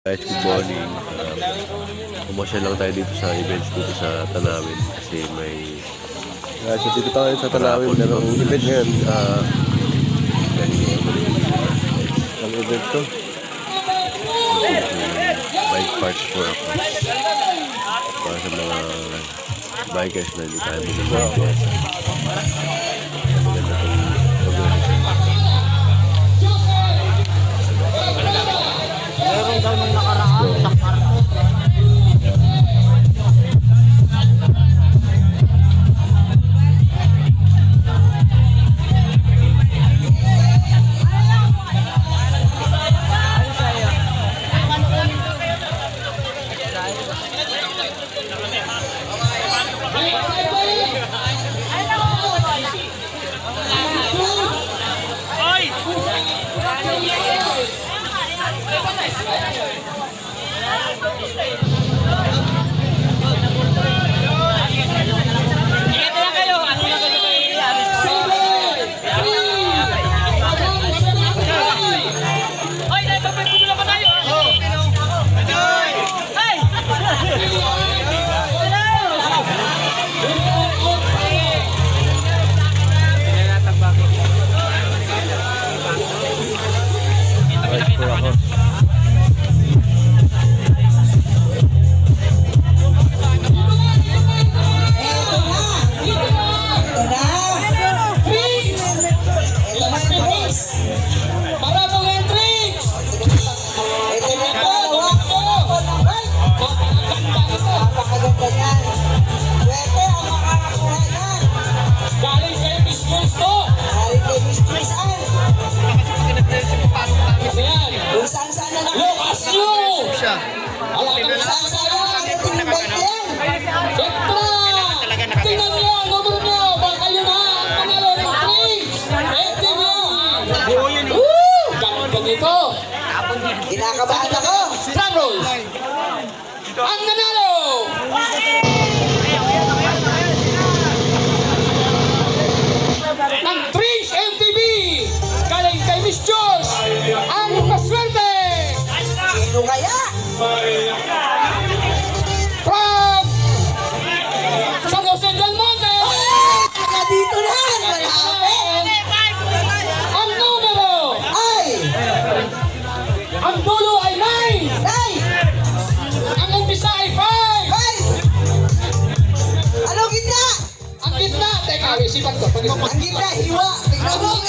Guys, good morning. Um, lang tayo dito sa events dito sa Tanawin kasi may Guys, so dito tayo sa Tanawin merong event ngayon. Uh, ang event to. Bike parts for a cause. Para sa mga bikers na hindi tayo piyesa. Ingat Kinakabahan ako. Trouble. Ang nanalo. Ng Trix MTV. Galing kay Miss Josh. Ang paswerte. Sino kaya? Ang dulo ay 9. 9. Ang umpisa ay 5. 5. Anong gitna? Ang gitna. Teka, isipan ko. Ang gitna, hiwa. Tignan mo,